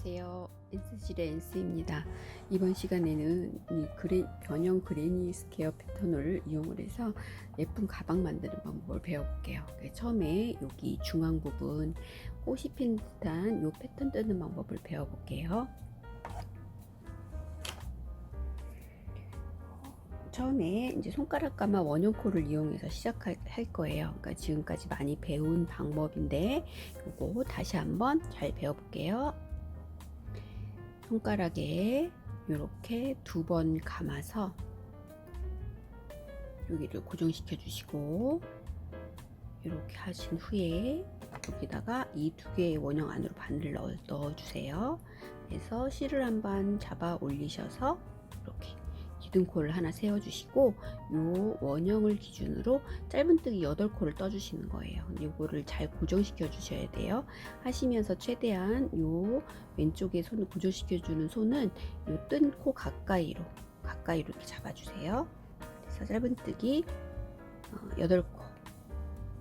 안녕하세요. 엔스실의 엔스입니다. 이번 시간에는 이 그레, 변형 그레니 스퀘어 패턴을 이용을 해서 예쁜 가방 만드는 방법을 배워볼게요. 그래서 처음에 여기 중앙 부분 꽃이 핀 듯한 이 패턴 뜨는 방법을 배워볼게요. 처음에 이제 손가락 가마 원형 코를 이용해서 시작할 할 거예요. 그러니까 지금까지 많이 배운 방법인데 요거 다시 한번 잘 배워볼게요. 손가락에 이렇게 두 번 감아서 여기를 고정시켜 주시고 이렇게 하신 후에 여기다가 이 두 개의 원형 안으로 바늘을 넣어, 주세요. 그래서 실을 한번 잡아 올리셔서 이렇게 기둥코를 하나 세워주시고 요 원형을 기준으로 짧은뜨기 8코를 떠주시는 거예요. 요거를 잘 고정시켜 주셔야 돼요. 하시면서 최대한 요 왼쪽에 손을 고정시켜 주는 손은 요 뜬 코 가까이로 가까이로 이렇게 잡아주세요. 그래서 짧은뜨기 어, 8코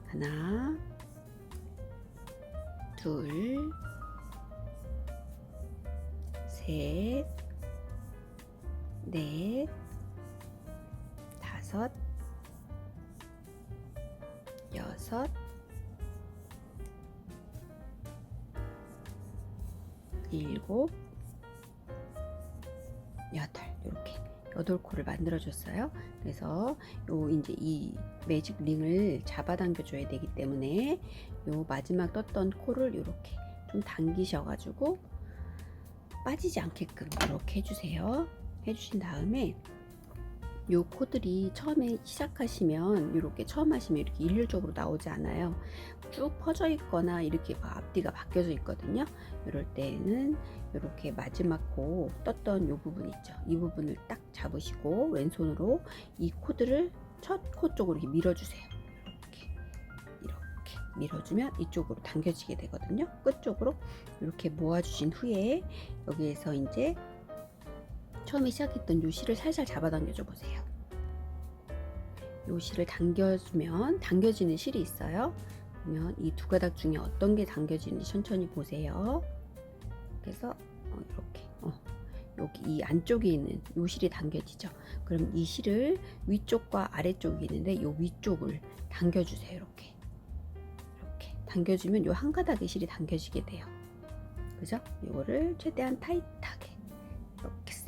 하나 둘 셋, 넷, 다섯, 여섯, 일곱, 여덟 이렇게 여덟 코를 만들어 줬어요. 그래서 요 이제 이 매직 링을 잡아당겨 줘야 되기 때문에 요 마지막 떴던 코를 이렇게 좀 당기셔 가지고 빠지지 않게끔 이렇게 해주세요. 해주신 다음에 요 코들이 처음에 시작하시면 이렇게 처음 하시면 이렇게 일률적으로 나오지 않아요. 쭉 퍼져 있거나 이렇게 앞뒤가 바뀌어져 있거든요. 이럴 때는 이렇게 마지막 코 떴던 요 부분 있죠. 이 부분을 딱 잡으시고 왼손으로 이 코드를 첫 코 쪽으로 이렇게 밀어주세요. 이렇게 이렇게 밀어주면 이쪽으로 당겨지게 되거든요. 끝 쪽으로 이렇게 모아주신 후에 여기에서 이제 처음에 시작했던 요 실을 살살 잡아당겨줘 보세요. 요 실을 당겨주면 당겨지는 실이 있어요. 그러면 이 두 가닥 중에 어떤 게 당겨지는지 천천히 보세요. 그래서 어, 이렇게 어, 여기 이 안쪽에 있는 요 실이 당겨지죠. 그럼 이 실을 위쪽과 아래쪽이 있는데 요 위쪽을 당겨주세요. 이렇게 이렇게 당겨주면 요 한 가닥의 실이 당겨지게 돼요. 그죠? 이거를 최대한 타이트하게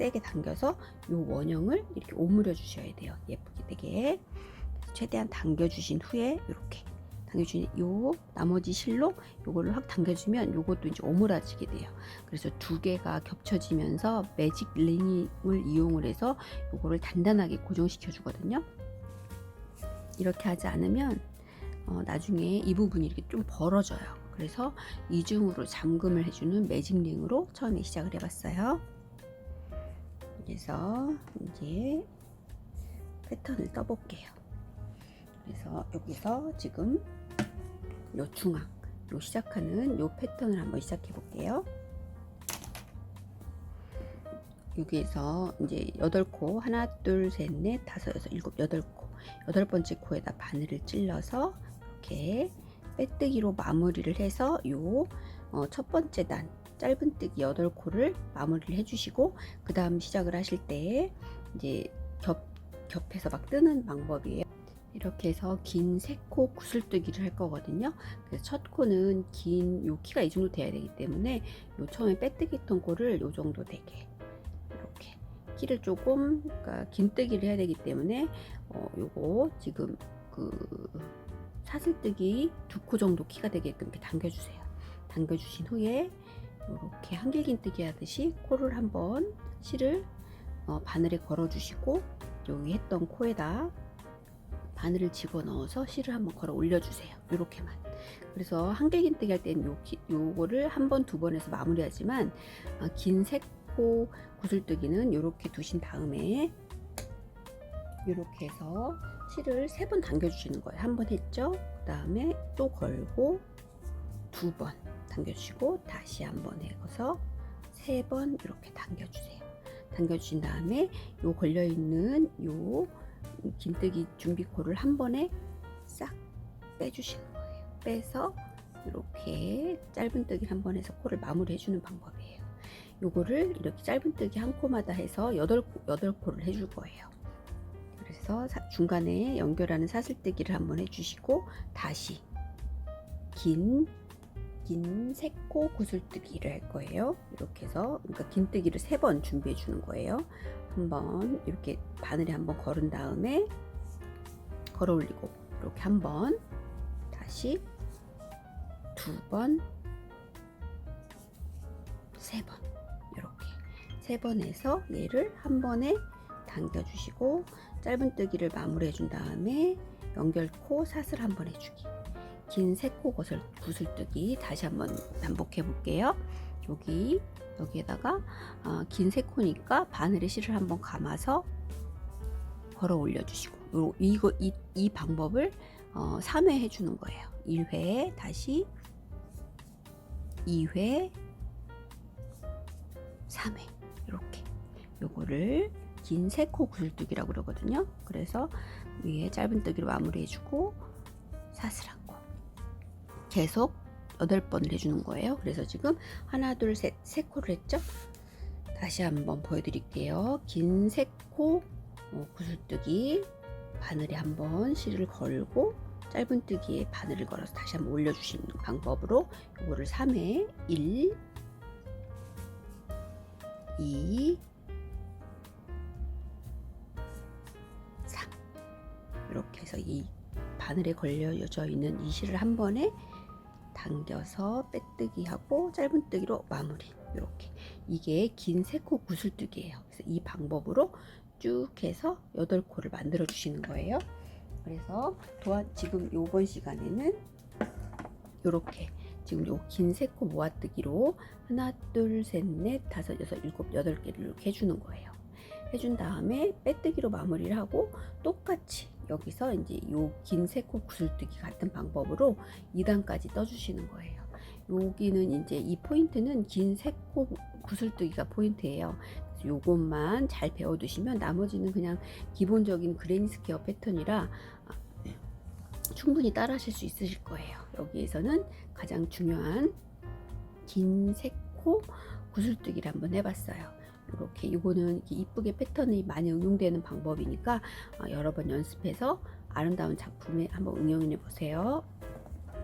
세게 당겨서 요 원형을 이렇게 오므려 주셔야 돼요. 예쁘게 되게. 최대한 당겨 주신 후에 이렇게 당겨주신 요 나머지 실로 요거를 확 당겨주면 요것도 이제 오므라지게 돼요. 그래서 두 개가 겹쳐지면서 매직 링을 이용을 해서 요거를 단단하게 고정시켜 주거든요. 이렇게 하지 않으면 어, 나중에 이 부분이 이렇게 좀 벌어져요. 그래서 이중으로 잠금을 해주는 매직 링으로 처음에 시작을 해봤어요. 그래서 이제 패턴을 떠볼게요. 그래서 여기서 지금 요 중앙, 요 시작하는 요 패턴을 한번 시작해 볼게요. 여기에서 이제 여덟 코 하나, 둘, 셋, 넷, 다섯, 여섯, 일곱, 여덟 코 여덟 번째 코에다 바늘을 찔러서 이렇게 빼뜨기로 마무리를 해서 요 첫 번째 단 짧은뜨기 8코를 마무리를 해주시고 그 다음 시작을 하실 때 이제 겹, 겹해서 막 뜨는 방법이에요. 이렇게 해서 긴세코 구슬뜨기를 할 거거든요. 그래서 첫 코는 긴 요 키가 이 정도 돼야 되기 때문에 요 처음에 빼뜨기 했던 코를 요 정도 되게 이렇게 키를 조금 그러니까 긴뜨기를 해야 되기 때문에 어 요거 지금 그 사슬뜨기 두 코 정도 키가 되게끔 이렇게 당겨주세요. 당겨주신 후에 이렇게 한길긴뜨기 하듯이 코를 한번 실을 어, 바늘에 걸어주시고 여기 했던 코에다 바늘을 집어 넣어서 실을 한번 걸어 올려주세요. 이렇게만. 그래서 한길긴뜨기 할 때는 요, 요거를 한 번, 두 번 해서 마무리하지만 어, 긴 색코 구슬뜨기는 이렇게 두신 다음에 이렇게 해서 실을 세 번 당겨주시는 거예요. 한 번 했죠? 그 다음에 또 걸고 두 번 당겨주시고 다시 한번 해서 세 번 이렇게 당겨주세요. 당겨주신 다음에 요 걸려있는 요 긴뜨기 준비코를 한 번에 싹 빼주시는 거예요. 빼서 이렇게 짧은 뜨기 한 번 해서 코를 마무리해주는 방법이에요. 요거를 이렇게 짧은뜨기 한 코마다 해서 여덟, 코- 여덟 코를 해줄 거예요. 그래서 사- 중간에 연결하는 사슬뜨기를 한번 해주시고 다시 긴, 긴 세코 구슬뜨기를 할 거예요. 이렇게 해서 그러니까 긴뜨기를 세 번 준비해 주는 거예요. 한번 이렇게 바늘에 한번 걸은 다음에 걸어 올리고 이렇게 한번 다시 두 번, 세 번 이렇게 세번 해서 얘를 한 번에 당겨 주시고 짧은뜨기를 마무리해 준 다음에 연결코 사슬 한 번 해주기 긴 세코 구슬, 구슬뜨기 다시 한번 반복해 볼게요. 여기 여기에다가 아, 긴 세코니까 바늘에 실을 한번 감아서 걸어 올려 주시고 요, 이거 이, 이 방법을 어, 3회 해주는 거예요. 1회 다시 2회 3회. 이렇게. 요거를 긴 세코 구슬뜨기라고 그러거든요. 그래서 위에 짧은 뜨기로 마무리해주고 사슬 한코 계속 8번을 해주는 거예요. 그래서 지금 하나 둘 셋 세 코를 했죠? 다시 한번 보여드릴게요. 긴 세코 어, 구슬뜨기 바늘에 한번 실을 걸고 짧은뜨기에 바늘을 걸어서 다시 한번 올려주시는 방법으로 요거를 3회 1 2 3 이렇게 해서 이 바늘에 걸려져 있는 이 실을 한 번에 당겨서 빼뜨기 하고 짧은뜨기로 마무리. 이렇게. 이게 긴 세코 구슬뜨기예요. 그래서 이 방법으로 쭉 해서 8코를 만들어 주시는 거예요. 그래서 도안 지금 요번 시간에는 이렇게 지금 요 긴 세코 모아뜨기로 하나 둘 셋 넷 다섯 여섯 일곱 여덟 개를 이렇게 해주는 거예요. 해준 다음에 빼뜨기로 마무리를 하고 똑같이 여기서 이제 요 긴 세코 구슬뜨기 같은 방법으로 2단까지 떠주시는 거예요. 여기는 이제 이 포인트는 긴 세코 구슬뜨기가 포인트예요. 요것만 잘 배워두시면 나머지는 그냥 기본적인 그레니 스퀘어 패턴이라 아, 충분히 따라 하실 수 있으실 거예요. 여기에서는 가장 중요한 긴 세코 구슬뜨기를 한번 해봤어요. 이렇게 이거는 이쁘게 패턴이 많이 응용되는 방법이니까 어, 여러 번 연습해서 아름다운 작품에 한번 응용해 보세요.